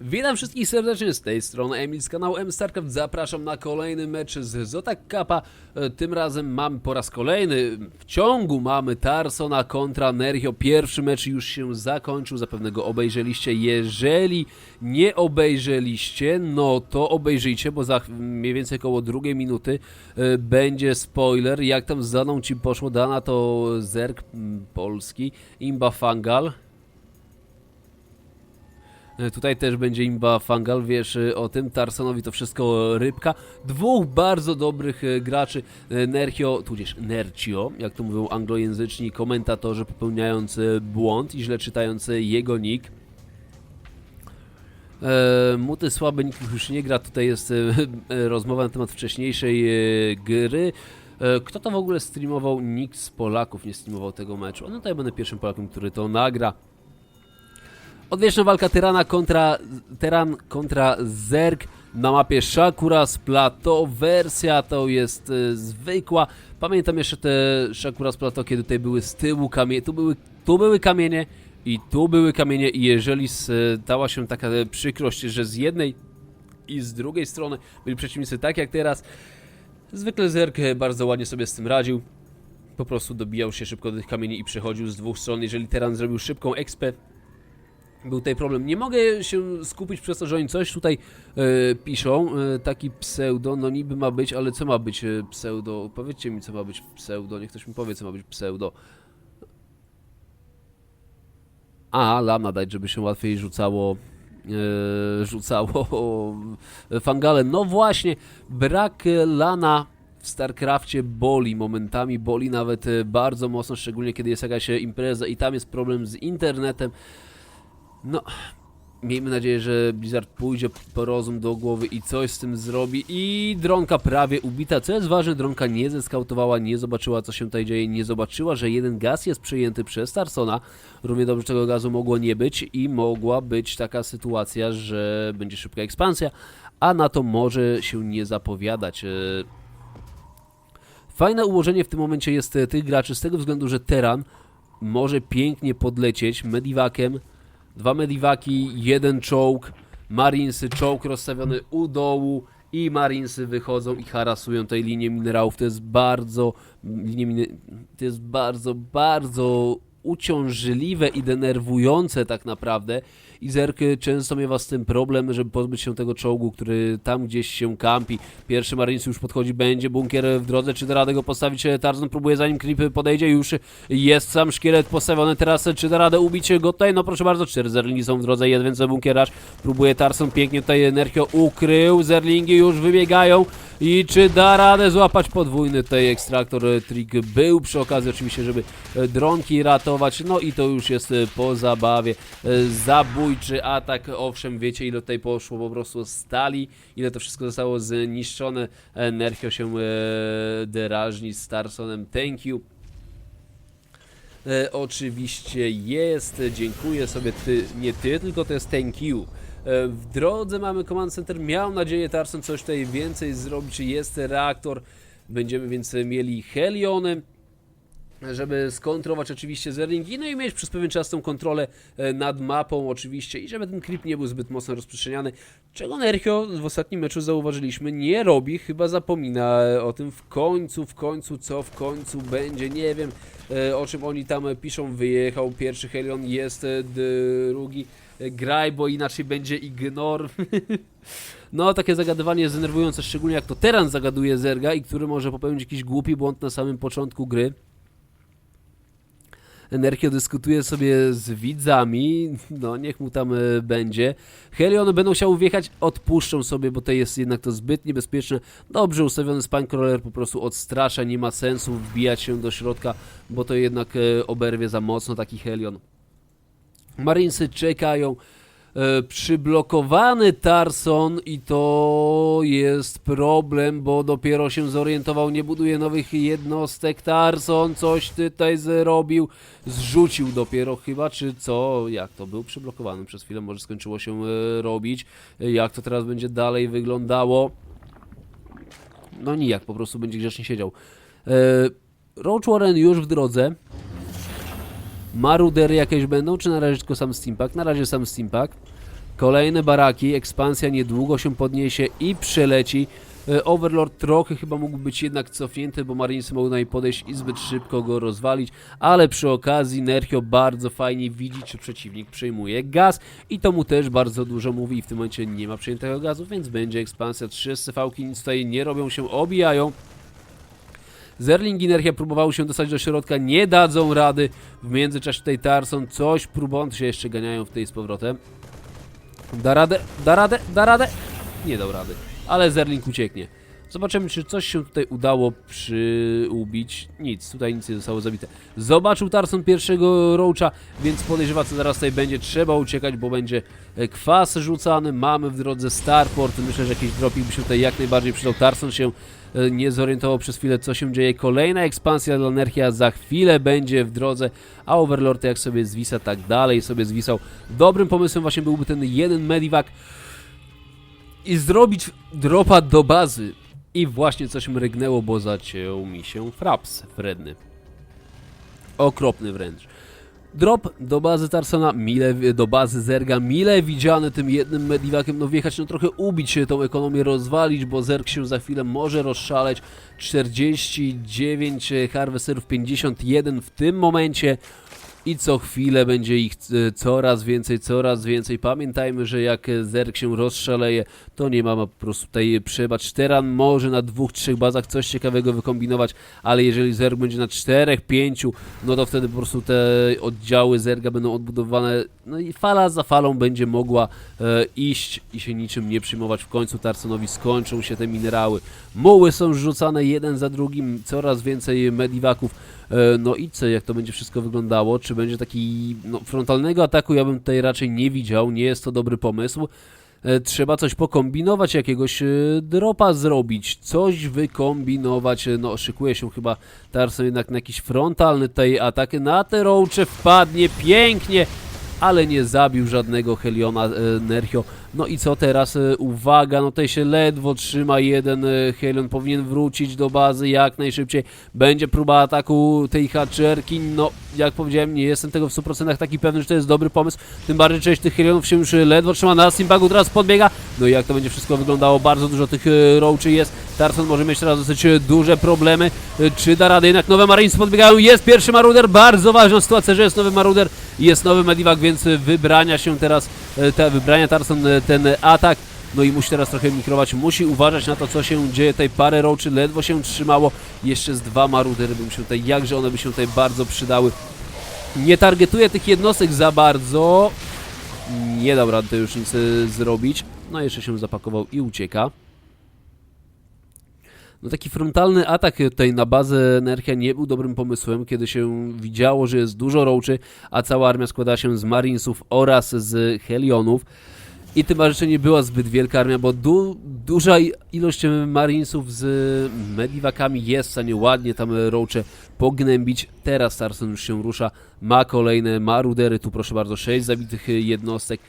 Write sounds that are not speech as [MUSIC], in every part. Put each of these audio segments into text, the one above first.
Witam wszystkich serdecznie z tej strony Emil z kanału M StarCraft. Zapraszam na kolejny mecz z Zotak Kappa. E, Tym razem mamy po raz kolejny w ciągu mamy Tarsona kontra Nerhio. Pierwszy mecz już się zakończył, zapewne go obejrzeliście. Jeżeli nie obejrzeliście, no to obejrzyjcie, bo za mniej więcej około drugiej minuty e, będzie spoiler. Jak tam z daną ci poszło dana, to Zerk polski, Imba Fangal. E, Tutaj też będzie imba Fangal, wiesz e, o tym, Tarsonowi to wszystko rybka. Dwóch bardzo dobrych e, graczy, Nerchio, tudzież Nercio, jak to mówią anglojęzyczni komentatorzy, popełniając błąd i źle czytając jego nick. E, Muty słaby nikt już nie gra, tutaj jest rozmowa na temat wcześniejszej gry. Kto to w ogóle streamował? Nikt z Polaków nie streamował tego meczu. No ja będę pierwszym Polakiem, który to nagra. Odwieczna walka Tyrana kontra Tyran kontra Zerg na mapie Shakuras Plateau. Wersja to jest e, zwykła. Pamiętam jeszcze te Shakuras Plateau, kiedy tutaj były z tyłu kamienie. Tu były, tu były kamienie i tu były kamienie. I jeżeli stała się taka przykrość, że z jednej i z drugiej strony byli przeciwnicy tak jak teraz, zwykle Zerg bardzo ładnie sobie z tym radził. Po prostu dobijał się szybko do tych kamieni i przechodził z dwóch stron. Jeżeli Teran zrobił szybką expę, był tutaj problem. Nie mogę się skupić przez to, że oni coś tutaj e, piszą. E, taki pseudo, no niby ma być, ale co ma być e, pseudo? Powiedzcie mi, co ma być pseudo. Niech ktoś mi powie, co ma być pseudo. A, lama dać, żeby się łatwiej rzucało. E, rzucało fangale. No właśnie, brak e, lana w StarCrafcie boli momentami, boli nawet e, bardzo mocno, szczególnie kiedy jest jakaś e, impreza i tam jest problem z internetem. No, miejmy nadzieję, że Blizzard pójdzie po rozum do głowy i coś z tym zrobi. I dronka prawie ubita. Co jest ważne, dronka nie zeskautowała, nie zobaczyła, co się tutaj dzieje, nie zobaczyła, że jeden gaz jest przejęty przez Tarsona. Równie dobrze tego gazu mogło nie być i mogła być taka sytuacja, że będzie szybka ekspansja, a na to może się nie zapowiadać. E, Fajne ułożenie w tym momencie jest tych graczy z tego względu, że Teran może pięknie podlecieć mediwakiem. Dwa mediwaki, jeden czołg, marinesy, czołg rozstawiony u dołu i marinesy wychodzą i harasują tej linię minerałów. To jest bardzo, miny, to jest bardzo, bardzo uciążliwe i denerwujące tak naprawdę. I Zerk często miewa z tym problem, żeby pozbyć się tego czołgu, który tam gdzieś się kampi. Pierwszy Marines już podchodzi, będzie bunkier w drodze, czy da radę go postawić? Tarzan próbuje zanim Creep podejdzie, już jest sam szkielet postawiony, teraz czy da radę ubić go tutaj? No proszę bardzo, cztery Zerlingi są w drodze, jest więc bunkierarz, próbuje Tarson, pięknie tutaj Energio ukrył, Zerlingi już wybiegają i czy da radę złapać podwójny tutaj ekstraktor e, trik był? Przy okazji oczywiście, żeby e, dronki ratować, no i to już jest e, po zabawie, zabójczy atak, owszem wiecie ile tutaj poszło po prostu stali, ile to wszystko zostało zniszczone, Nerchio się derażni z Tarsonem, thank you. E, oczywiście jest, dziękuję sobie, ty, nie ty, tylko to jest thank you. E, w drodze mamy Command Center, miał nadzieję Tarson coś tutaj więcej zrobić, jest reaktor, będziemy więc mieli Heliony, żeby skontrować oczywiście zerlingi, no i mieć przez pewien czas tą kontrolę e, nad mapą oczywiście i żeby ten creep nie był zbyt mocno rozprzestrzeniany, czego Nerchio w ostatnim meczu zauważyliśmy, nie robi, chyba zapomina e, o tym w końcu, w końcu, co w końcu będzie, nie wiem o czym oni tam piszą, wyjechał pierwszy Helion, jest drugi graj, bo inaczej będzie ignor. [LAUGHS] No, takie zagadywanie jest denerwujące, szczególnie jak to Teran zagaduje Zerga i który może popełnić jakiś głupi błąd na samym początku gry. Energio dyskutuje sobie z widzami, no niech mu tam e, będzie. Heliony będą chciały wjechać, odpuszczą sobie, bo to jest jednak to zbyt niebezpieczne. Dobrze ustawiony Spine po prostu odstrasza, nie ma sensu wbijać się do środka, bo to jednak e, oberwie za mocno taki Helion. Marinesy czekają. E, przyblokowany Tarson i to jest problem, bo dopiero się zorientował, nie buduje nowych jednostek. Tarson coś tutaj zrobił, zrzucił dopiero chyba, czy co? Jak to był przyblokowany przez chwilę, może skończyło się e, robić. E, Jak to teraz będzie dalej wyglądało? No nijak, po prostu będzie grzecznie siedział. Roach Warren już w drodze. Marudery jakieś będą, czy na razie tylko sam Steampack? Na razie sam Steampack. Kolejne baraki, ekspansja niedługo się podniesie i przeleci. E, Overlord trochę chyba mógł być jednak cofnięty, bo Marinesy mogą na nie podejść i zbyt szybko go rozwalić, ale przy okazji Nerchio bardzo fajnie widzi, czy przeciwnik przejmuje gaz i to mu też bardzo dużo mówi i w tym momencie nie ma przejętego gazu, więc będzie ekspansja. Trzy SCV-ki nic tutaj nie robią, się obijają. Zerling i Nerchia próbowały się dostać do środka, nie dadzą rady. W międzyczasie tutaj Tarson coś próbując się jeszcze ganiają w tej z powrotem. Da radę, da radę, da radę. Nie dał rady, ale Zerling ucieknie. Zobaczymy, czy coś się tutaj udało przyubić. Nic, tutaj nic nie zostało zabite. Zobaczył Tarson pierwszego roacha, więc podejrzewa, co zaraz tutaj będzie. Trzeba uciekać, bo będzie e, kwas rzucany. Mamy w drodze Starport. Myślę, że jakiś dropik by się tutaj jak najbardziej przydał. Tarson się e, nie zorientował przez chwilę, co się dzieje. Kolejna ekspansja dla Nerchia za chwilę będzie w drodze, a Overlord jak sobie zwisa, tak dalej sobie zwisał. Dobrym pomysłem właśnie byłby ten jeden medivac i zrobić dropa do bazy. I właśnie coś mrygnęło, bo zaciął mi się fraps wredny. Okropny wręcz. Drop do bazy Tarsona, mile, do bazy Zerga, mile widziany tym jednym medivakiem, no wjechać, no trochę ubić się tą ekonomię, rozwalić, bo Zerg się za chwilę może rozszaleć. 49 harvesterów, 51 w tym momencie i co chwilę będzie ich e, coraz więcej, coraz więcej. Pamiętajmy, że jak Zerg się rozszaleje, to nie ma po prostu tutaj przebacz. Teran może na dwóch, trzech bazach coś ciekawego wykombinować, ale jeżeli Zerg będzie na czterech, pięciu, no to wtedy po prostu te oddziały Zerga będą odbudowane, no i fala za falą będzie mogła e, iść i się niczym nie przyjmować. W końcu Tarsonowi skończą się te minerały. Muły są rzucane jeden za drugim, coraz więcej medivaków. E, No i co, jak to będzie wszystko wyglądało? Czy będzie taki no, frontalnego ataku? Ja bym tutaj raczej nie widział, nie jest to dobry pomysł. E, Trzeba coś pokombinować, jakiegoś e, dropa zrobić, coś wykombinować. No, szykuje się chyba Tarson jednak na jakiś frontalny tutaj atak. Na te roache wpadnie pięknie, ale nie zabił żadnego Heliona e, Nerchio. No i co teraz? E, Uwaga, no tutaj się ledwo trzyma jeden e, Helion, powinien wrócić do bazy jak najszybciej. Będzie próba ataku tej haczerki, no jak powiedziałem, nie jestem tego w 100% taki pewny, że to jest dobry pomysł. Tym bardziej część tych Helionów się już ledwo trzyma na Simbagu, teraz podbiega. No i jak to będzie wszystko wyglądało, bardzo dużo tych roachy jest. Tarson może mieć teraz dosyć duże problemy. Czy da radę? Jednak nowe Marines podbiegają, jest pierwszy Maruder, bardzo ważna sytuacja, że jest nowy Maruder, jest nowy Medivac, więc wybrania się teraz, e, te wybrania Tarson e, ten atak. No i musi teraz trochę mikrować, musi uważać na to, co się dzieje. Tutaj parę roczy ledwo się trzymało. Jeszcze z dwa marudery bym się tutaj, jakże one by się tutaj bardzo przydały. Nie targetuje tych jednostek za bardzo. Nie dał rady już nic e, zrobić. No jeszcze się zapakował i ucieka. No taki frontalny atak tutaj na bazę Nerchia nie był dobrym pomysłem, kiedy się widziało, że jest dużo roaczy, a cała armia składa się z Marinesów oraz z Helionów. I tym bardziej nie była zbyt wielka armia, bo du duża ilość Marinesów z Medivakami jest w stanie ładnie tam roache pognębić. Teraz Tarson już się rusza, ma kolejne marudery, tu proszę bardzo, 6 zabitych jednostek.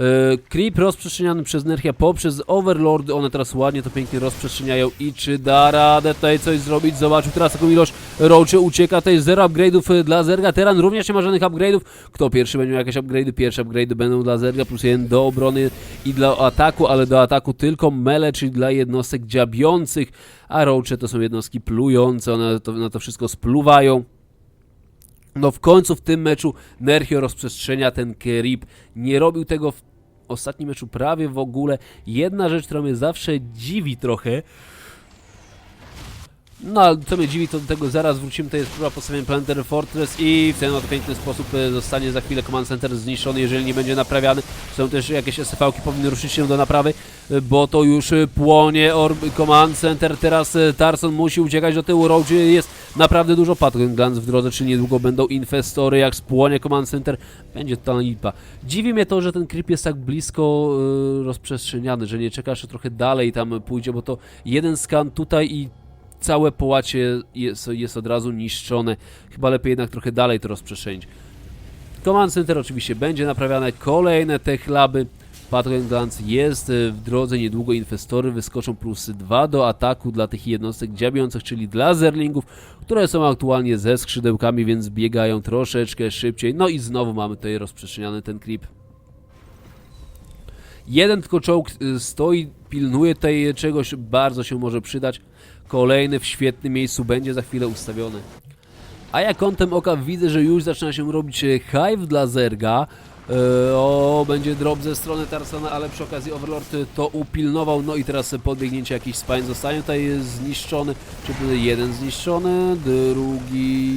E, Creep rozprzestrzeniany przez Nerchia poprzez Overlord, one teraz ładnie to pięknie rozprzestrzeniają. I czy da radę tutaj coś zrobić, zobaczył teraz taką ilość. Roaczy, ucieka. Tutaj zero upgrade'ów e, dla Zerga, Teran również nie ma żadnych upgrade'ów, kto pierwszy będzie miał jakieś upgrade'y, pierwsze upgrade'y będą dla Zerga, plus jeden do obrony i dla ataku, ale do ataku tylko mele, czyli dla jednostek dziabiących, a roache to są jednostki plujące, one to, na to wszystko spluwają. No w końcu w tym meczu Nerchio rozprzestrzenia ten Kerib. Nie robił tego w ostatnim meczu prawie w ogóle. Jedna rzecz, która mnie zawsze dziwi trochę. No, ale co mnie dziwi, to do tego zaraz wrócimy. To jest próba postawienia Planetary Fortress i w ten oto piękny sposób e, zostanie za chwilę Command Center zniszczony, jeżeli nie będzie naprawiany. Są też jakieś SCV-ki, powinny ruszyć się do naprawy, e, bo to już e, płonie Orb Command Center. Teraz Tarson musi uciekać do tyłu. Roach jest naprawdę dużo Patron Glans w drodze, czyli niedługo będą inwestory, jak spłonie Command Center. Będzie totalna lipa. Dziwi mnie to, że ten creep jest tak blisko e, rozprzestrzeniany, że nie czeka, że trochę dalej tam pójdzie, bo to jeden skan tutaj i całe połacie jest, jest od razu niszczone. Chyba lepiej jednak trochę dalej to rozprzestrzenić. Command Center oczywiście będzie naprawiane. Kolejne tech laby. Patron Glance jest e, w drodze, niedługo inwestory wyskoczą plus 2 do ataku dla tych jednostek dziabiących, czyli dla zerlingów, które są aktualnie ze skrzydełkami, więc biegają troszeczkę szybciej. No i znowu mamy tutaj rozprzestrzeniany ten creep. Jeden tylko czołg y, stoi, pilnuje tutaj czegoś, bardzo się może przydać. Kolejny w świetnym miejscu będzie za chwilę ustawiony. A ja kątem oka widzę, że już zaczyna się robić e, hive dla Zerga. E, o, będzie drop ze strony Tarsona, ale przy okazji Overlord e, to upilnował. No i teraz podbiegnięcie jakiś spine zostanie tutaj zniszczony. Czy jeden zniszczony, drugi...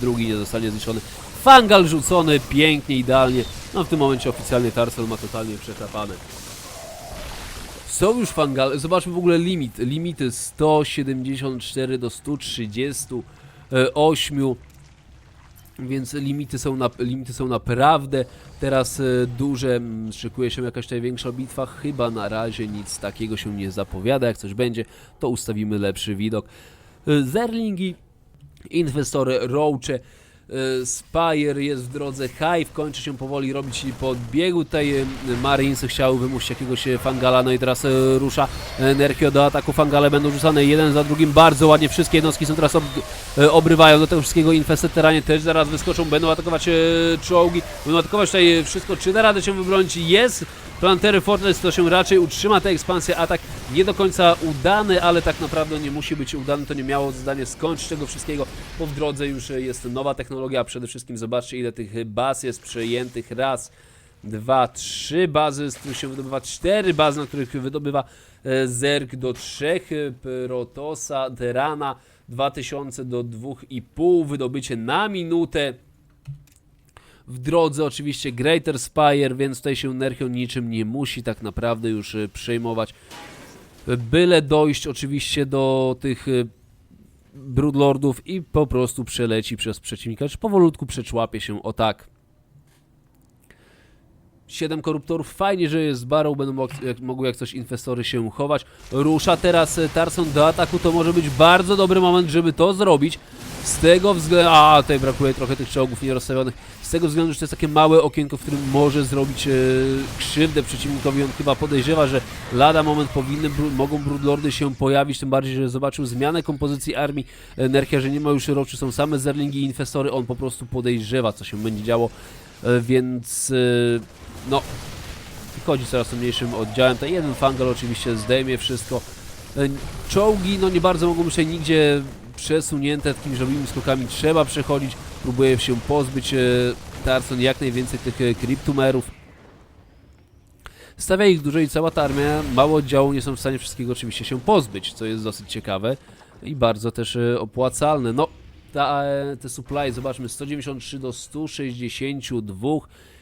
Drugi nie zostanie zniszczony. Fangal rzucony pięknie, idealnie. No w tym momencie oficjalnie Tarson ma totalnie przetrapane. Są już fangale. Zobaczmy w ogóle limit. Limity 174 do 138. Więc limity są, na, limity są naprawdę teraz e, duże. Szykuje się jakaś tutaj większa bitwa. Chyba na razie nic takiego się nie zapowiada. Jak coś będzie, to ustawimy lepszy widok. E, Zerlingi, inwestory, roache. E, Spire jest w drodze, Hive kończy się powoli robić podbiegu. Tutaj e, Marines chciały wymusić jakiegoś e, Fangala, no i teraz rusza Nerchio do ataku. Fangale będą rzucane jeden za drugim, bardzo ładnie. Wszystkie jednostki są teraz ob obrywają do tego wszystkiego. Infesteteranie też zaraz wyskoczą, będą atakować czołgi, będą atakować tutaj wszystko. Czy da radę się wybronić? Jest! Plantery Fortress to się raczej utrzyma ta ekspansja, atak nie do końca udany, ale tak naprawdę nie musi być udany, to nie miało zadanie skończyć tego wszystkiego, bo w drodze już jest nowa technologia, a przede wszystkim zobaczcie ile tych baz jest przejętych, raz, dwa, trzy bazy, z których się wydobywa, cztery bazy, na których wydobywa e, Zerg do trzech, e, Protosa, Terana, 2000 do 2,5, wydobycie na minutę, w drodze oczywiście Greater Spire, więc tutaj się Nerchio niczym nie musi tak naprawdę już e, przejmować. Byle dojść oczywiście do tych e, Broodlordów i po prostu przeleci przez przeciwnika, czy powolutku przeczłapie się, o tak. 7 koruptorów, fajnie, że jest Barrow, będą mog- jak, mogły jak coś inwestory się chować. Rusza teraz e, Tarson do ataku, to może być bardzo dobry moment, żeby to zrobić. Z tego względu, a tutaj brakuje trochę tych czołgów nierozstawionych. Z tego względu, że to jest takie małe okienko, w którym może zrobić e, krzywdę przeciwnikowi. On chyba podejrzewa, że lada moment powinny, bru, mogą Broodlordy się pojawić, tym bardziej, że zobaczył zmianę kompozycji armii Nerchia, że nie ma już roczy, są same zerlingi i inwestory. On po prostu podejrzewa, co się będzie działo, e, więc e, no, chodzi coraz to mniejszym oddziałem. Ten jeden fangal oczywiście zdejmie wszystko. E, Czołgi, no nie bardzo mogą tutaj nigdzie przesunięte takimi żabymi skokami. Trzeba przechodzić. Próbuje się pozbyć e, Tarson jak najwięcej tych e, kryptumerów. Stawia ich dużo i cała ta armia, mało oddziału nie są w stanie wszystkiego oczywiście się pozbyć, co jest dosyć ciekawe i bardzo też e, opłacalne. No, ta, te supply, zobaczmy, 193 do 162,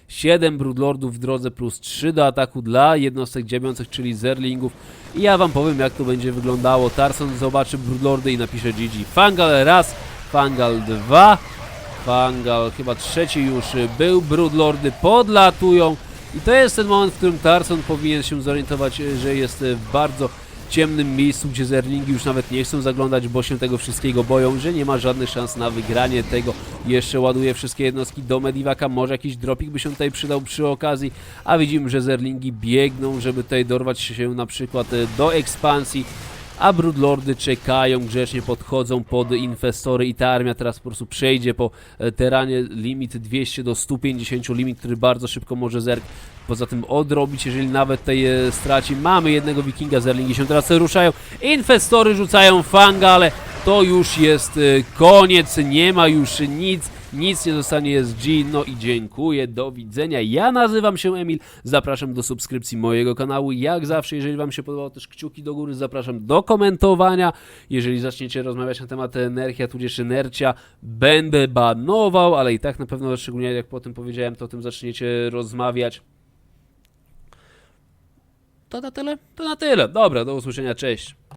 7 Broodlordów w drodze plus 3 do ataku dla jednostek dziewiących, czyli Zerlingów. I ja wam powiem, jak to będzie wyglądało. Tarson zobaczy Broodlordy i napisze GG. Fangal raz, Fangal dwa, Fangal chyba trzeci już był, Broodlordy podlatują. I to jest ten moment, w którym Tarson powinien się zorientować, że jest w bardzo ciemnym miejscu, gdzie Zerlingi już nawet nie chcą zaglądać, bo się tego wszystkiego boją, że nie ma żadnych szans na wygranie tego. Jeszcze ładuje wszystkie jednostki do Medivaka, może jakiś dropik by się tutaj przydał przy okazji, a widzimy, że Zerlingi biegną, żeby tutaj dorwać się na przykład e, do ekspansji, a Broodlordy czekają, grzecznie podchodzą pod inwestory i ta armia teraz po prostu przejdzie po e, teranie limit 200 do 150, limit, który bardzo szybko może Zerg poza tym odrobić, jeżeli nawet tutaj e, straci. Mamy jednego wikinga, Zerlingi się teraz ruszają, inwestory rzucają fangale, to już jest e, koniec, nie ma już nic, nic nie zostanie z G, no i dziękuję, do widzenia. Ja nazywam się Emil, zapraszam do subskrypcji mojego kanału, jak zawsze, jeżeli Wam się podobało, też kciuki do góry, zapraszam do komentowania, jeżeli zaczniecie rozmawiać na temat Nerchia, tudzież Nercia, będę banował, ale i tak na pewno, szczególnie jak po tym powiedziałem, to o tym zaczniecie rozmawiać. To na tyle? To na tyle. Dobra, do usłyszenia, cześć.